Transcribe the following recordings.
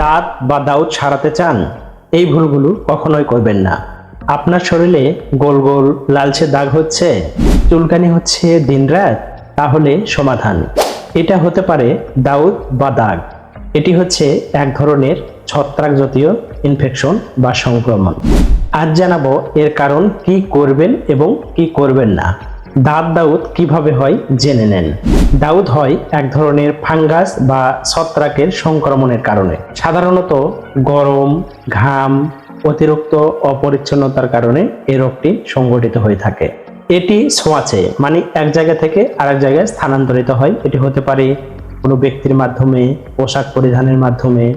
দাঁত বা দাউদ সারাতে চান, এই ভুলগুলো কখনোই করবেন না। আপনার শরীরে গোল গোল লালচে দাগ হচ্ছে, চুলকানি হচ্ছে দিনরাত, তাহলে সমাধান। এটা হতে পারে দাউদ বা দাগ। এটি হচ্ছে এক ধরনের ছত্রাক জাতীয় ইনফেকশন বা সংক্রমণ। আজ জানাব এর কারণ কি করবেন এবং কি করবেন না। দাঁত দাউদ কীভাবে হয় জেনে নেন। দাউদ হয় এক ধরনের ফাঙ্গাস বা ছত্রাকের সংক্রমণের কারণে। সাধারণত গরম, ঘাম, অতিরিক্ত অপরিচ্ছন্নতার কারণে এই রোগটি সংঘটিত হয়ে থাকে। এটি ছোঁয়াচে মানে এক জায়গা থেকে আরেক জায়গায় স্থানান্তরিত হয়। এটি হতে পারে কোনো ব্যক্তির মাধ্যমে, পোশাক পরিধানের মাধ্যমে,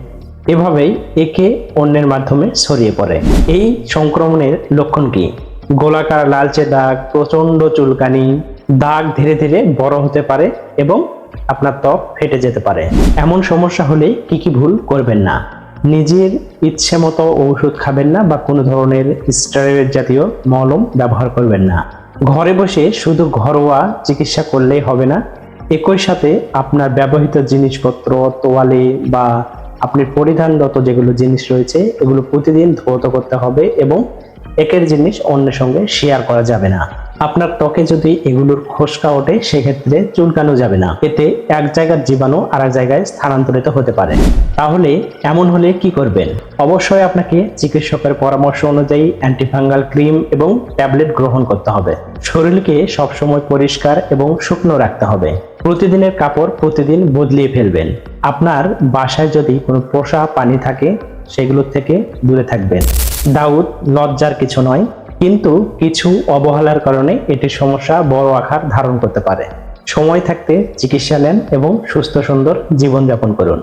এভাবেই একে অন্যের মাধ্যমে ছড়িয়ে পড়ে। এই সংক্রমণের লক্ষণ কি? গোলাকার লালচে দাগ প্রচণ্ড চুলকানি, দাগ ধীরে ধীরে বড় হতে পারে এবং আপনার ত্বক ফেটে যেতে পারে। এমন সমস্যা হলে কি কি ভুল করবেন না। নিজের ইচ্ছে মতো ঔষধ খাবেন না বা কোনো ধরনের স্টেরয়েড জাতীয় মলম ব্যবহার করবেন না। ঘরে বসে শুধু ঘরোয়া চিকিৎসা করলেই হবে না। একই সাথে আপনার ব্যবহৃত জিনিসপত্র, তোয়ালে বা আপনি পরিধানগত যেগুলো জিনিস রয়েছে, এগুলো প্রতিদিন ধৌত করতে হবে এবং একের জিনিস অন্যের সঙ্গে শেয়ার করা যাবে না। আপনার ত্বকে যদি এগুলোর খোসকা ওঠে, সেক্ষেত্রে চুলকানো যাবে না। এতে এক জায়গার জীবাণু আর এক জায়গায় স্থানান্তরিত হতে পারে। তাহলে এমন হলে কি করবেন? অবশ্যই আপনাকে চিকিৎসকের পরামর্শ অনুযায়ী অ্যান্টিফাঙ্গাল ক্রিম এবং ট্যাবলেট গ্রহণ করতে হবে। শরীরকে সবসময় পরিষ্কার এবং শুকনো রাখতে হবে। প্রতিদিনের কাপড় প্রতিদিন বদলিয়ে ফেলবেন। আপনার বাসায় যদি কোনো পোষা পানি থাকে, সেগুলোর থেকে দূরে থাকবেন। দাউদ লজ্জার কিছু নয়, কিন্তু কিছু অবহেলার কারণে এটির সমস্যা বড় আকার ধারণ করতে পারে। সময় থাকতে চিকিৎসা নেন এবং সুস্থ সুন্দর জীবনযাপন করুন।